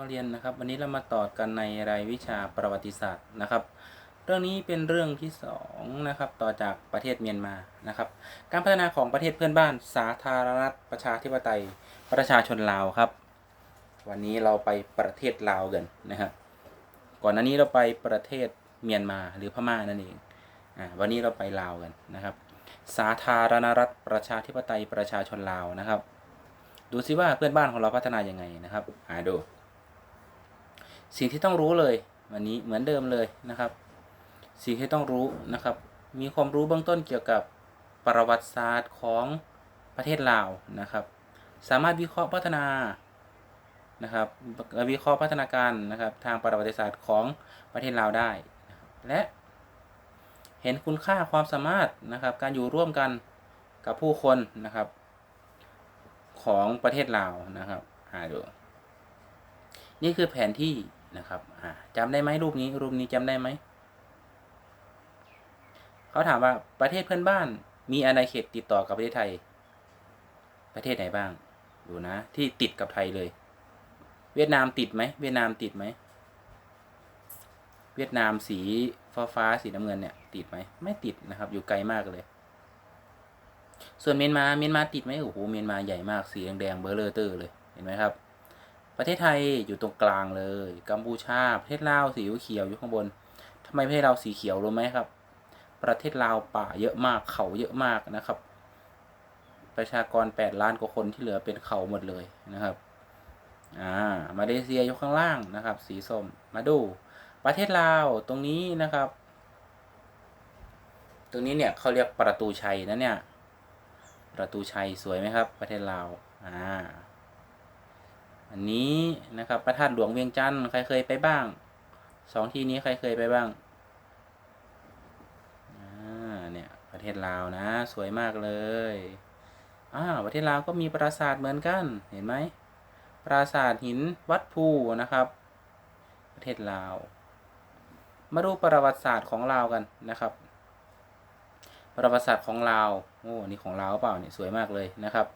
เราเรียนนะครับวันนี้เรามาต่อกันในรายวิชาประวัติศาสตร์นะครับ เรื่องนี้เป็นเรื่องที่สองนะครับต่อจากประเทศเมียนมานะครับ การพัฒนาของประเทศเพื่อนบ้านสาธารณรัฐประชาธิปไตยประชาชนลาวครับ วันนี้เราไปประเทศลาวกันนะครับก่อนหน้านี้เราไปประเทศเมียนมาหรือพม่านั่นเองอ่าวันนี้เราไปลาวกันนะครับ สาธารณรัฐประชาธิปไตยประชาชนลาวนะครับ ดูซิว่าเพื่อนบ้านของเราพัฒนายังไงนะครับหาดู สิ่งที่ต้องรู้เลยวันนี้เหมือนเดิมเลยนะครับ สิ่งที่ต้องรู้นะครับ มีความรู้เบื้องต้นเกี่ยวกับประวัติศาสตร์ของประเทศลาวนะครับ สามารถวิเคราะห์พัฒนานะครับวิเคราะห์พัฒนาการนะครับทางประวัติศาสตร์ของประเทศลาวได้ และเห็นคุณค่าความสามารถนะครับ การอยู่ร่วมกันกับผู้คนนะครับ ของประเทศลาวนะครับหาดูนี่คือแผนที่ นะครับอ่าจำได้ไหมรูปนี้รูปนี้จำได้ไหมเขาถามว่าประเทศเพื่อนบ้าน มีอาณาเขตติดต่อกับประเทศไทย ประเทศไหนบ้าง ดูนะ ที่ติดกับไทยเลย เวียดนามติดไหมเวียดนามติดไหมเวียดนามสีฟ้าฟ้าสีน้ำเงินเนี่ย ติดไหมไม่ติดนะครับ อยู่ไกลมากเลย ส่วนเมียนมาเมียนมาติดไหมโอ้โหเมียนมาใหญ่มากสีแดงๆเบลเลอร์เตอร์เลยเห็นไหมครับ ประเทศไทยอยู่ตรงกลางเลย กัมพูชา ประเทศลาวสีเขียวอยู่ข้างบนทำไมประเทศเราสีเขียวรู้ไหมครับ ประเทศลาวป่าเยอะมาก เขาเยอะมากนะครับ ประชากร 8 ล้านกว่าคนที่เหลือเป็นเขาหมดเลยนะครับ อ่า มาเลเซียอยู่ข้างล่างนะครับ สีส้ม มาดู ประเทศลาวตรงนี้นะครับ ตรงนี้เนี่ยเขาเรียกประตูชัยนะเนี่ย ประตูชัยสวยไหมครับ ประเทศลาว อ่า อันนี้นะครับพระธาตุหลวงเวียงจันทร์ใครเคยไปบ้างสองที่นี้ใครเคยไปบ้างอ่าเนี่ยประเทศลาวนะ สวยมากเลยอ่าประเทศลาวก็มีปราสาทเหมือนกันเห็นไหมปราสาทหินวัดภูนะครับ ประเทศลาว มาดูประวัติศาสตร์ของลาวกันนะครับประวัติศาสตร์ของลาวโอ้นี่ของลาวเปล่าเนี่ยสวยมากเลยนะครับ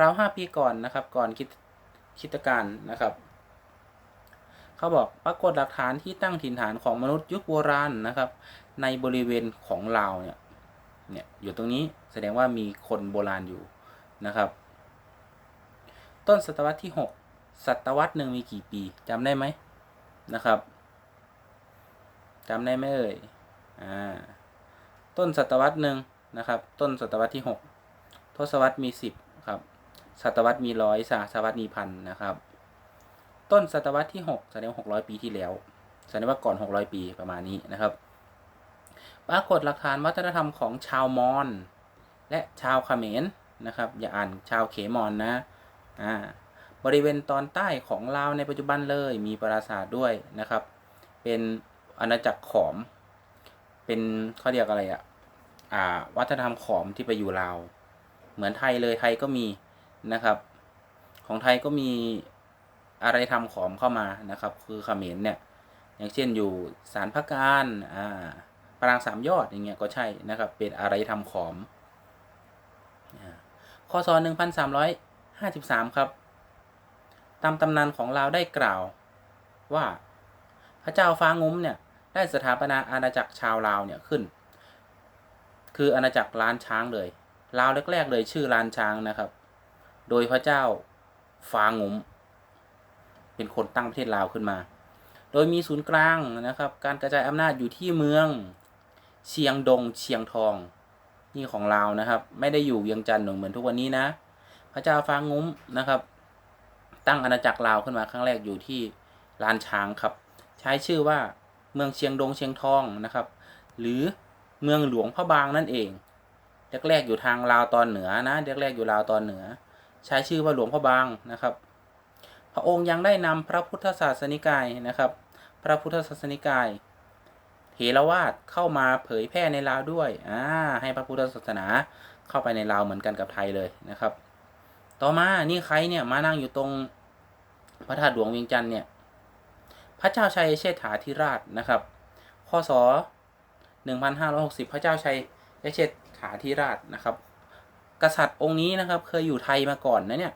ราวห้าปีก่อนนะครับ ก่อนคิด คิดการนะครับ เขาบอกปรากฏหลักฐานที่ตั้งถิ่นฐานของมนุษย์ยุคโบราณนะครับ ในบริเวณของลาวเนี่ยเนี่ยอยู่ตรงนี้แสดงว่ามีคนโบราณอยู่นะครับ ต้นศตวรรษที่ 6 ศตวรรษหนึ่งมีกี่ปีจำได้ไหมนะครับจำได้ไหมเอ่ยอ่าต้นศตวรรษหนึ่งนะครับ ต้นศตวรรษที่ 6 ทศวรรษมี 10ครับ ศตวรรษมีร้อยศตวรรษมีพันนะครับ ต้นศตวรรษที่หกแสดงหกร้อยปีที่แล้วแสดงว่าก่อนหกร้อยปีประมาณนี้นะครับ ปรากฏหลักฐานวัฒนธรรมของชาวมอญและชาวเขมรนะครับ อย่าอ่านชาวเขมรนะอ่าบริเวณตอนใต้ของลาวในปัจจุบันเลยมีปราสาทด้วยนะครับ เป็นอาณาจักรขอม เป็นเขาเรียกอะไรอะอ่า วัฒนธรรมขอมที่ไปอยู่ลาว เหมือนไทยเลยไทยก็มี นะครับ ของไทยก็มีอะไรทำขอมเข้ามานะครับ คือเขมรเนี่ย อย่างเช่นอยู่สารพักการอ่าปรางสามยอดอย่างเงี้ยก็ใช่นะครับ เป็นอะไรทำขอมอข้อสอนหนึ่งพันสามร้อยห้าสิบสามครับตามตำนานของลาวได้กล่าวว่าพระเจ้าฟ้างุ้มเนี่ยได้สถาปนาอาณาจักรชาวลาวเนี่ยขึ้น คืออาณาจักรล้านช้างเลยลาวแรก ๆ เลยชื่อล้านช้างนะครับ โดยพระเจ้าฟางุมเป็นคนตั้งประเทศลาวขึ้นมา โดยมีศูนย์กลางนะครับ การกระจายอำนาจอยู่ที่เมืองเชียงดงเชียงทอง นี่ของลาวนะครับ ไม่ได้อยู่เวียงจันทร์เหมือนทุกวันนี้นะ พระเจ้าฟางุ้มนะครับ ตั้งอาณาจักรลาวขึ้นมาครั้งแรกอยู่ที่ลานช้างครับ ใช้ชื่อว่าเมืองเชียงดงเชียงทองนะครับ หรือเมืองหลวงพระบางนั่นเองแรกๆอยู่ทางลาวตอนเหนือนะแรกๆอยู่ลาวตอนเหนือ ใช้ชื่อว่าหลวงพ่อบางนะครับ พระองค์ยังได้นำพระพุทธศาสนิกายนะครับ พระพุทธศาสนิกายเถรวาทเข้ามาเผยแพร่ในลาวด้วยอ่าให้พระพุทธศาสนาเข้าไปในลาวเหมือนกันกับไทยเลยนะครับ ต่อมานี่ใครเนี่ยมานั่งอยู่ตรงพระธาตุหลวงเวียงจันทร์เนี่ยพระเจ้าชัยเชษฐาธิราชนะครับพศ1560 พระเจ้าชัยเชษฐาธิราชนะครับ กษัตริย์องค์นี้นะครับ เคยอยู่ไทยมาก่อนนะเนี่ย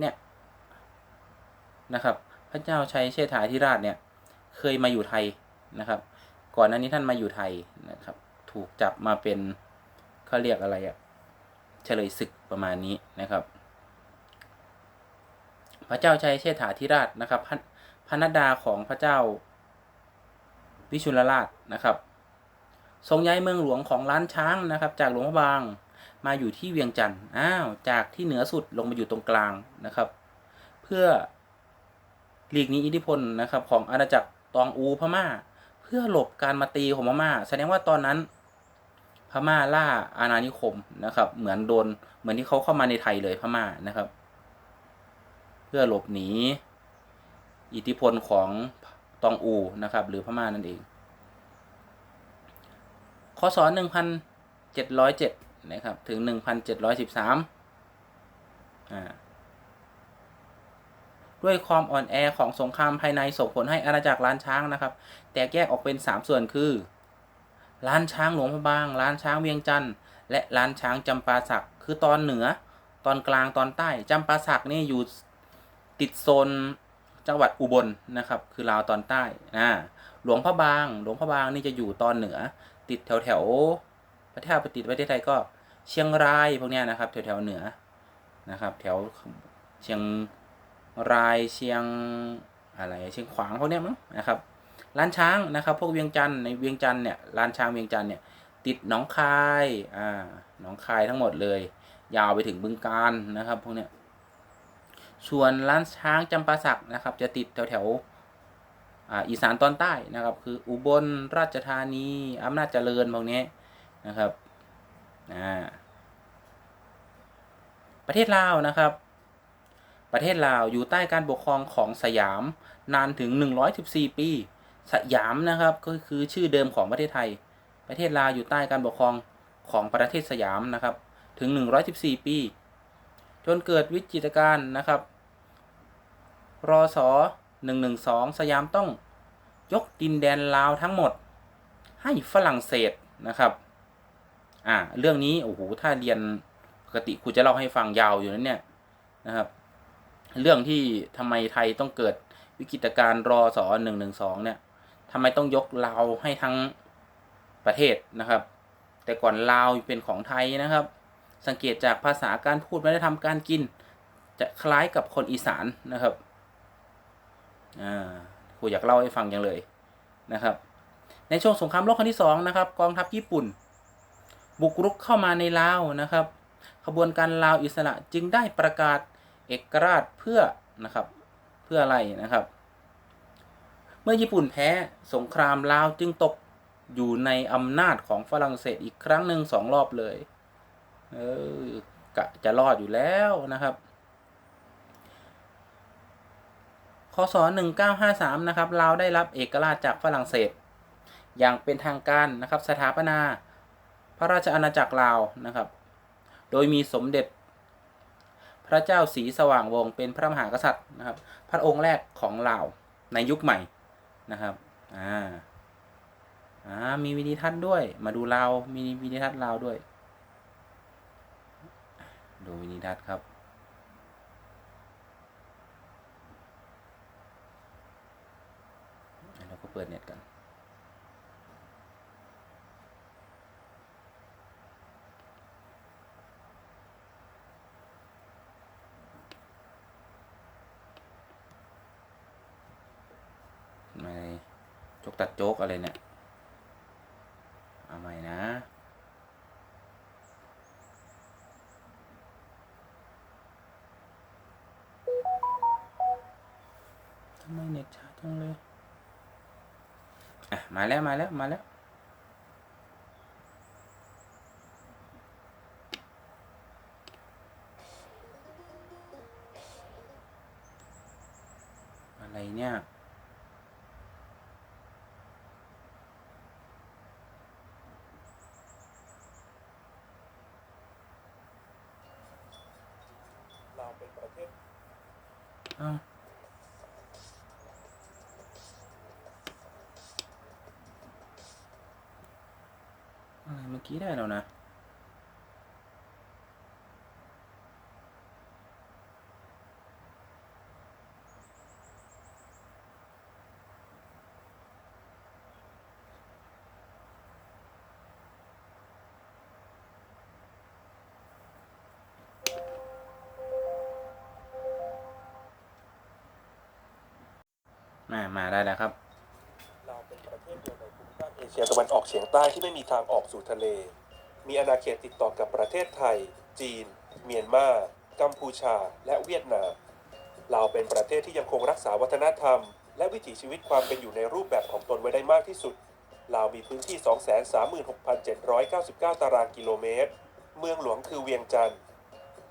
เนี่ยนะครับ พระเจ้าชัยเชษฐาธิราชเนี่ย เคยมาอยู่ไทยนะครับ ก่อนหน้านี้ท่านมาอยู่ไทยนะครับ ถูกจับมาเป็นเขาเรียกอะไรอะเฉลยศึกประมาณนี้นะครับ พระเจ้าชัยเชษฐาธิราชนะครับพระพระนดาของพระเจ้าวิชุลราชนะครับ ทรงย้ายเมืองหลวงของล้านช้างนะครับ จากหลวงพระบาง มาอยู่ที่เวียงจันทร์อ้าวจากที่เหนือสุดลงมาอยู่ตรงกลางนะครับ เพื่อหลีกหนีอิทธิพลนะครับของอาณาจักรตองอูพม่า เพื่อหลบการมาตีของพม่า แสดงว่าตอนนั้นพม่าล่าอาณานิคมนะครับ เหมือนโดนเหมือนที่เขาเข้ามาในไทยเลยพม่านะครับ เพื่อหลบหนีอิทธิพลของตองอูนะครับ หรือพม่านั่นเองคศ1707 นะครับ ถึง 1713อ่าด้วยความอ่อนแอของสงครามภายในส่งผลให้อาณาจักรล้านช้างนะครับ แตกแยกออกเป็น 3 ส่วนคือ ล้านช้างหลวงพระบางล้านช้างเวียงจันทร์และล้านช้างจำปาสักคือตอนเหนือ ตอนกลางตอนใต้จำปาสักนี่อยู่ติดโซนจังหวัดอุบลนะครับ คือลาวตอนใต้นะหลวงพระบาง หลวงพระบางนี่จะอยู่ตอนเหนือ ติดแถวแถว ประเทศปฏิประเทศไทยก็เชียงรายพวกเนี้ยนะครับ แถวแถวเหนือนะครับ แถวเชียงรายเชียงอะไรเชียงขวางพวกเนี้ยมั้งนะครับร้านช้างนะครับ พวกเวียงจันทร์ในเวียงจันทร์เนี่ยร้านช้างเวียงจันทร์เนี่ยติดหนองคายอ่าหนองคายทั้งหมดเลย ยาวไปถึงบึงการนะครับพวกเนี้ยส่วนร้านช้างจำปาสักนะครับ จะติดแถวแถวอ่าอีสานตอนใต้นะครับ คืออุบลราชธานีอำนาจเจริญพวกนี้ นะครับอ่าประเทศลาวนะครับ ประเทศลาวอยู่ใต้การปกครองของสยามนานถึง 114 ปี สยามนะครับก็คือชื่อเดิมของประเทศไทย ประเทศลาวอยู่ใต้การปกครองของประเทศสยามนะครับ ถึง 114 ปี จนเกิดวิจิตรการนะครับรอส112 สยามต้องยกดินแดนลาวทั้งหมด ให้ฝรั่งเศสนะครับ อ่า เรื่องนี้โอ้โหถ้าเรียนปกติครูจะเล่าให้ฟังยาวอยู่นั้นเนี่ยนะครับ เรื่องที่ทำไมไทยต้องเกิดวิกฤตการณ์รอสอหนึ่งหนึ่งสองเนี่ยทำไมต้องยกลาวให้ทั้งประเทศนะครับ แต่ก่อนลาวเป็นของไทยนะครับ สังเกตจากภาษาการพูดวัฒนธรรมการกิน จะคล้ายกับคนอีสานนะครับอ่าครูอยากเล่าให้ฟังอย่างเลยนะครับ ในช่วงสงครามโลกครั้งที่สองนะครับกองทัพญี่ปุ่น บุกรุกเข้ามาในลาวนะครับ ขบวนการลาวอิสระจึงได้ประกาศเอกราชเพื่อนะครับ เพื่ออะไรนะครับ เมื่อญี่ปุ่นแพ้สงครามลาวจึงตกอยู่ในอำนาจของฝรั่งเศสอีกครั้งหนึ่งสองรอบเลย เออกะจะรอดอยู่แล้วนะครับคศ1953 นะครับ ลาวได้รับเอกราชจากฝรั่งเศส อย่างเป็นทางการนะครับ สถาปนา ระราชอาณาจักรลาวนะครับ โดยมีสมเด็จ พระเจ้าศรีสว่างวงศ์เป็นพระมหากษัตริย์นะครับ พระองค์แรกของลาวในยุคใหม่นะครับอ่าอ่ามีวิดีทัศน์ด้วย มาดูลาวมีวิดีทัศน์ลาวด้วย ดูวิดีทัศน์ครับเราก็เปิดเน็ตกัน ไม่จ กตัดโจกอะไรเนี่ย เอาใหม่นะ ทำไมเน็ตช้าจังเลย อะ มาแล้วมาแล้วมาแล้ว อ้าอะไรเมื่อกี้ได้แล้วนะ มามาได้แล้วครับลาวเป็นประเทศเดียวในภูมิภาคเอเชียตะวันออกเฉียงใต้ที่ไม่มีทางออกสู่ทะเล มีอาณาเขตติดต่อกับประเทศไทย จีน เมียนมา กัมพูชา และเวียดนามลาวเป็นประเทศที่ยังคงรักษาวัฒนธรรม และวิถีชีวิตความเป็นอยู่ในรูปแบบของตนไว้ได้มากที่สุดลาวมีพื้นที่ 236,799 ตารางกิโลเมตร เมืองหลวงคือเวียงจันทร์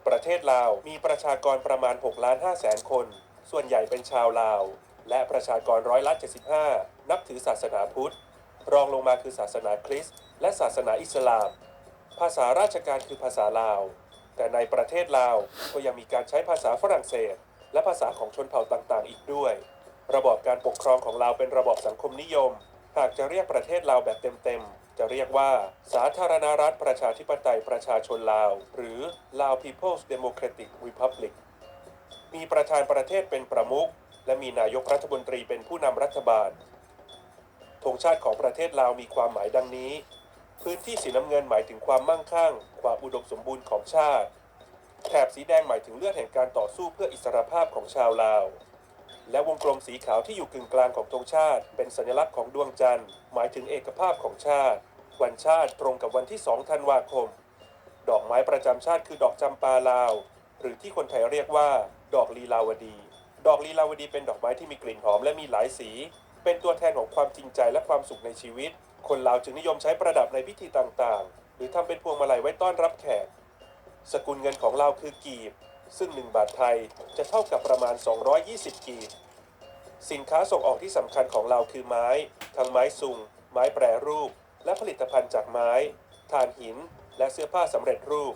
ประเทศลาวมีประชากรประมาณ6ล้าน5แสนคน ส่วนใหญ่เป็นชาวลาว และประชากรร้อยละ75 นับถือศาสนาพุทธ รองลงมาคือศาสนาคริสต์และศาสนาอิสลาม ภาษาราชการคือภาษาลาว แต่ในประเทศลาวก็ยังมีการใช้ภาษาฝรั่งเศส และภาษาของชนเผ่าต่างๆ อีกด้วย ระบอบการปกครองของลาวเป็นระบอบสังคมนิยม หากจะเรียกประเทศลาวแบบเต็มๆ จะเรียกว่า สาธารณรัฐประชาธิปไตยประชาชนลาว หรือ Lao People's Democratic Republic มีประธานประเทศเป็นประมุข และมีนายกรัฐมนตรีเป็นผู้นำรัฐบาลธงชาติของประเทศลาวมีความหมายดังนี้ พื้นที่สีน้ำเงินหมายถึงความมั่งคั่ง ความอุดมสมบูรณ์ของชาติ แถบสีแดงหมายถึงเลือดแห่งการต่อสู้เพื่ออิสรภาพของชาวลาว และวงกลมสีขาวที่อยู่กึ่งกลางของธงชาติ เป็นสัญลักษณ์ของดวงจันทร์ หมายถึงเอกภาพของชาติ วันชาติตรงกับวันที่ 2 ธันวาคม ดอกไม้ประจำชาติคือดอกจำปาลาว หรือที่คนไทยเรียกว่า ดอกลีลาวดี ดอกลีลาวดีเป็นดอกไม้ที่มีกลิ่นหอมและมีหลายสี เป็นตัวแทนของความจริงใจและความสุขในชีวิต คนลาวจึงนิยมใช้ประดับในพิธีต่างๆ หรือทำเป็นพวงมาลัยไว้ต้อนรับแขก สกุลเงินของลาวคือกีบ ซึ่ง 1 บาทไทยจะเท่ากับประมาณ 220 กีบ สินค้าส่งออกที่สำคัญของเราคือไม้ ทั้งไม้ซุง ไม้แปรรูป และผลิตภัณฑ์จากไม้ถ่านหิน และเสื้อผ้าสำเร็จรูป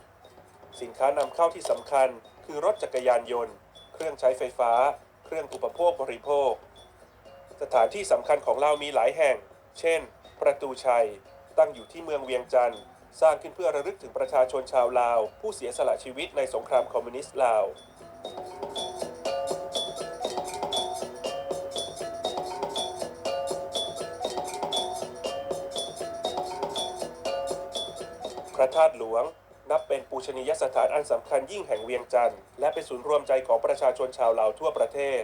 สินค้านำเข้าที่สำคัญคือรถจักรยานยนต์ เครื่องใช้ไฟฟ้า เครื่องอุปโภคบริโภค สถานที่สำคัญของเรามีหลายแห่ง เช่น ประตูชัย ตั้งอยู่ที่เมืองเวียงจันทร์สร้างขึ้นเพื่อระลึกถึงประชาชนชาวลาว ผู้เสียสละชีวิตในสงครามคอมมิวนิสต์ลาว พระธาตุหลวง นับเป็นปูชนียสถานอันสำคัญยิ่งแห่งเวียงจันทร์และเป็นศูนย์รวมใจของประชาชนชาวลาวทั่วประเทศ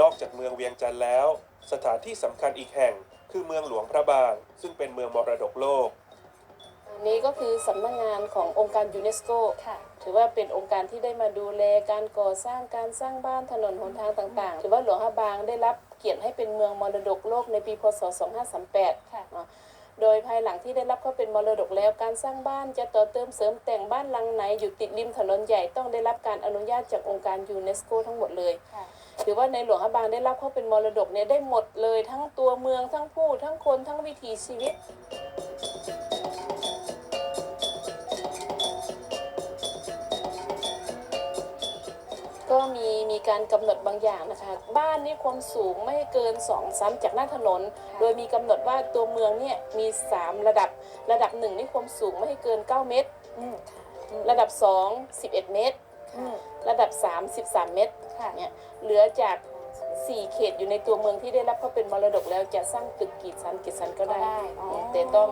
นอกจากเมืองเวียงจันทร์แล้ว สถานที่สำคัญอีกแห่ง คือเมืองหลวงพระบาง ซึ่งเป็นเมืองมรดกโลกอันนี้ก็คือสำนักงานขององค์การยูเนสโกค่ะถือว่าเป็นองค์การที่ได้มาดูแลการก่อสร้างการสร้างบ้านถนนหนทางต่าง ๆ ถือว่าหลวงพระบางได้รับ เกียรติให้เป็นเมืองมรดกโลกในปีพศ 2538 ค่ะเนาะโดยภายหลังที่ได้รับเข้าเป็นมรดกแล้วการสร้างบ้านจะต่อเติมเสริมแต่งบ้านหลังไหนอยู่ติดริมถนนใหญ่ต้องได้รับการอนุญาตจากองค์การยูเนสโกทั้งหมดเลยค่ะถือว่าในหลวงพระบางได้รับเข้าเป็นมรดกเนี่ยได้หมดเลยทั้งตัวเมืองทั้งผู้ทั้งคนทั้งวิถีชีวิต ก็มีมีการกำหนดบางอย่างนะคะ บ้านนี่ความสูงไม่ให้เกินสองซ้ำจากหน้าถนนค่ะโดยมีกำหนดว่าตัวเมืองเนี่ยมี 3 ระดับระดับ1นี่ความสูงไม่ให้เกิน 9 เมตรอืมค่ะอืมระดับ 2 11 เมตรอืมระดับ 3 13 เมตรค่ะเนี่ยเหลือจาก 4เขตอยู่ในตัวเมืองที่ได้รับเข้าเป็นมรดกแล้วจะสร้างตึกกี่ชั้นกี่ชั้นก็ก็ได้ได้อ๋อแต่ต้อง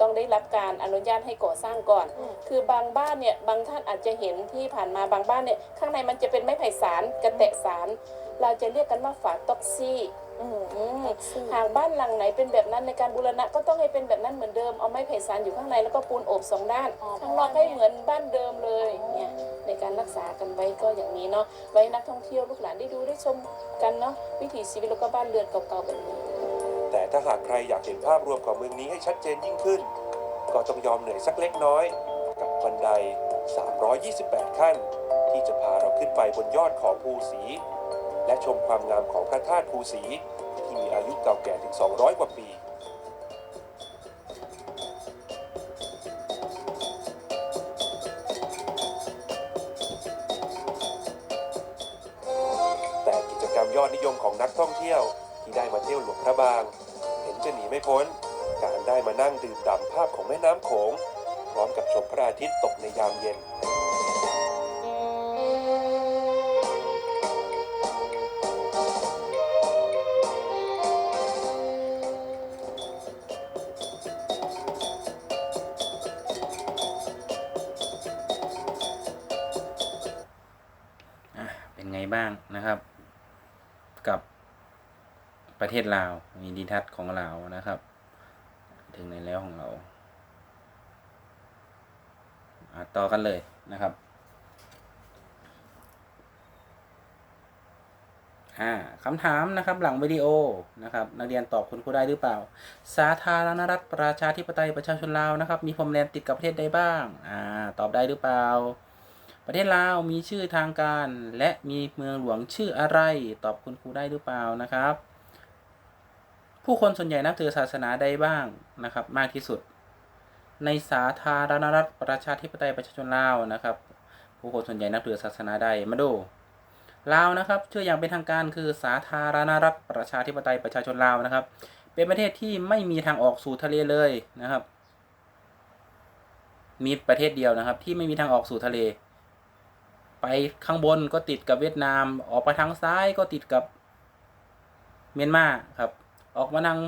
ต้องได้รับการอนุญาตให้ก่อสร้างก่อน อืม คือบางบ้านเนี่ยบางท่านอาจจะเห็นที่ผ่านมาบางบ้านเนี่ยข้างในมันจะเป็นไม้ไผ่สารกระแตะสาร เราจะเรียกกันว่าฝาต็อกซี่ อืมอืมซี่หากบ้านหลังไหนเป็นแบบนั้นในการบูรณะก็ต้องให้เป็นแบบนั้นเหมือนเดิมเอาไม้ไผ่สารอยู่ข้างในแล้วก็ปูนโอบสองด้านอ๋อข้างนอกให้เหมือนบ้านเดิมเลยเนี่ยในการรักษากันไว้ก็อย่างนี้เนาะไว้นักท่องเที่ยวลูกหลานได้ดูได้ชมกันเนาะวิถีชีวิตแล้วก็บ้านเรือนเก่าๆแบบนี้ แต่ถ้าหากใครอยากเห็นภาพรวมของเมืองนี้ให้ชัดเจนยิ่งขึ้น ก็ต้องยอมเหนื่อยสักเล็กน้อย กับบันได 328 ขั้น ที่จะพาเราขึ้นไปบนยอดของภูสี และชมความงามของพระธาตุภูสีที่มีอายุเก่าแก่ถึง 200 กว่าปีแต่กิจกรรมยอดนิยมของนักท่องเที่ยวที่ได้มาเที่ยวหลวงพระบาง เห็นจะหนีไม่พ้น การได้มานั่งดื่มด่ำภาพของแม่น้ำโขง พร้อมกับชมพระอาทิตย์ตกในยามเย็นน ประเทศลาวมีดีทัศน์ของลาวนะครับ ถึงไหนแล้วของเราต่อกันเลยนะครับอ่าคำถามนะครับหลังวิดีโอนะครับนักเรียนตอบคุณครูได้หรือเปล่า สาธารณรัฐประชาธิปไตยประชาชนลาวนะครับ มีพรมแดนติดกับประเทศใดบ้างอ่าตอบได้หรือเปล่า ประเทศลาวมีชื่อทางการ และมีเมืองหลวงชื่ออะไร ตอบคุณครูได้หรือเปล่านะครับ ผู้คนส่วนใหญ่นับถือศาสนาใดบ้างนะครับ มากที่สุด ในสาธารณรัฐประชาธิปไตยประชาชนลาวนะครับ ผู้คนส่วนใหญ่นับถือศาสนาใดมาดูลาวนะครับชื่ออย่างเป็นทางการคือสาธารณรัฐประชาธิปไตยประชาชนลาวนะครับ เป็นประเทศที่ไม่มีทางออกสู่ทะเลเลยนะครับ มีประเทศเดียวนะครับ ที่ไม่มีทางออกสู่ทะเล ไปข้างบนก็ติดกับเวียดนาม ออกไปทางซ้ายก็ติดกับเมียนมาครับ ออกมาทาง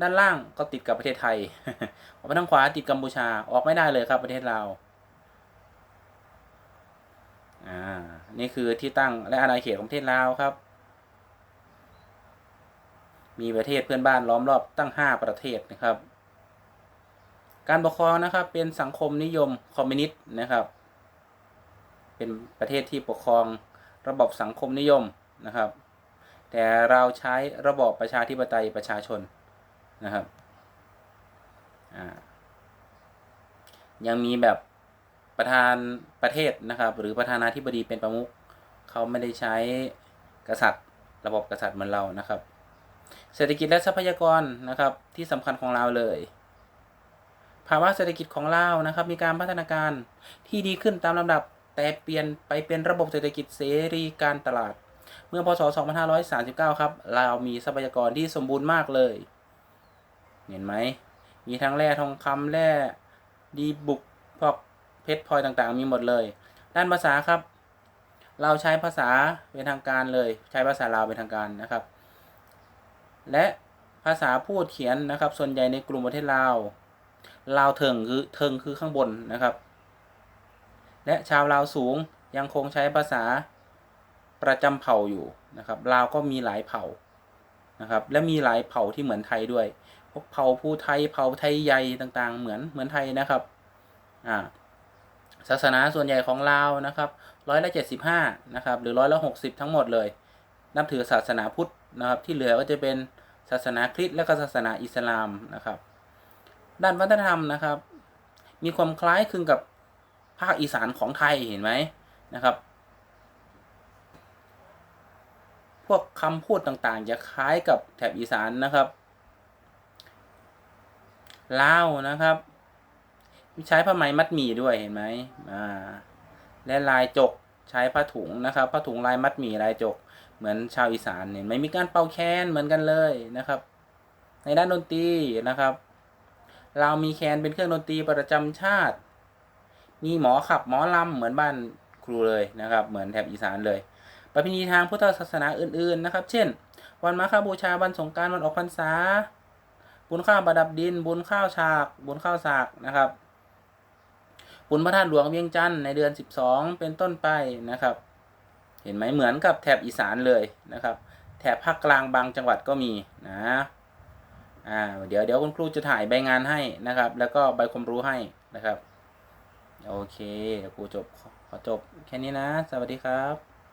ด้านล่างก็ติดกับประเทศไทย ออกไปทางขวาติดกัมพูชา ออกไม่ได้เลยครับประเทศลาว อ่า นี่คือที่ตั้งและอาณาเขตของประเทศลาวครับ มีประเทศเพื่อนบ้านล้อมรอบตั้ง5ประเทศนะครับ การปกครองนะครับ เป็นสังคมนิยมคอมมิวนิสต์นะครับ เป็นประเทศที่ปกครองระบบสังคมนิยมนะครับ แต่เราใช้ระบอบประชาธิปไตยประชาชนนะครับยังมีแบบประธานประเทศนะครับ หรือประธานาธิบดีเป็นประมุขเขาไม่ได้ใช้กษัตริย์ ระบบกษัตริย์เหมือนเรานะครับ เศรษฐกิจและทรัพยากรนะครับที่สำคัญของเราเลย ภาวะเศรษฐกิจของเรานะครับ มีการพัฒนาการที่ดีขึ้นตามลำดับ แต่เปลี่ยนไปเป็นระบบเศรษฐกิจเสรีการตลาด เมื่อพศ 2539 ครับเรามีทรัพยากรที่สมบูรณ์มากเลย เห็นไหม มีทั้งแร่ทองคำแร่ดีบุกพวกเพชรพลอยต่างๆ มีหมดเลย ด้านภาษาครับ เราใช้ภาษาเป็นทางการเลย ใช้ภาษาลาวเป็นทางการนะครับ และภาษาพูดเขียนนะครับ ส่วนใหญ่ในกลุ่มประเทศลาวลาวเทิงคือเทิงคือข้างบนนะครับ และชาวลาวสูงยังคงใช้ภาษา ประจำเผ่าอยู่นะครับลาวก็มีหลายเผ่านะครับและมีหลายเผ่าที่เหมือนไทยด้วยพวกเผ่าภูไทยเผ่าไทยใหญ่ต่างๆ เหมือนเหมือนไทยนะครับอ่าศาสนาส่วนใหญ่ของลาวนะครับร้อยละเจ็ดสิบห้านะครับหรือร้อยละหกสิบทั้งหมดเลย นับถือศาสนาพุทธนะครับที่เหลือก็จะเป็นศาสนาคริสต์และก็ศาสนาอิสลามนะครับ ด้านวัฒนธรรมนะครับ มีความคล้ายคลึงกับภาคอีสานของไทยเห็นไหมนะครับ พ วกคำพูดต่างๆ จะคล้ายกับแถบอีสานนะครับลาวนะครับ ใช้ผ้าไหมมัดหมี่ด้วยเห็นไหมอ่าและลายจกใช้ผ้าถุงนะครับผ้าถุงลายมัดหมี่ลายจก เหมือนชาวอีสานเห็นไหมมีการเป่าแคนเหมือนกันเลยนะครับ ในด้านดนตรีนะครับเรามีแคนเป็นเครื่องดนตรีประจำชาติ มีหมอขับหมอลำเหมือนบ้านครูเลยนะครับ เหมือนแถบอีสานเลย ประเพณีทางพุทธศาสนาอื่นๆนะครับ เช่น วันมาฆบูชาวันสงการวันออกพรรษา บุญข้าวประดับดิน บุญข้าวฉาก บุญข้าวสากนะครับ บุญพระธาตุหลวงเวียงจันทร์ในเดือน 12 เป็นต้นไปนะครับ เห็นไหมเหมือนกับแถบอีสานเลยนะครับ แถบภาคกลางบางจังหวัดก็มีนะอ่าเดี๋ยวเดี๋ยวคุณครูจะถ่ายใบงานให้นะครับ แล้วก็ใบความรู้ให้นะครับ โอเคครูจบขอจบแค่นี้นะ สวัสดีครับ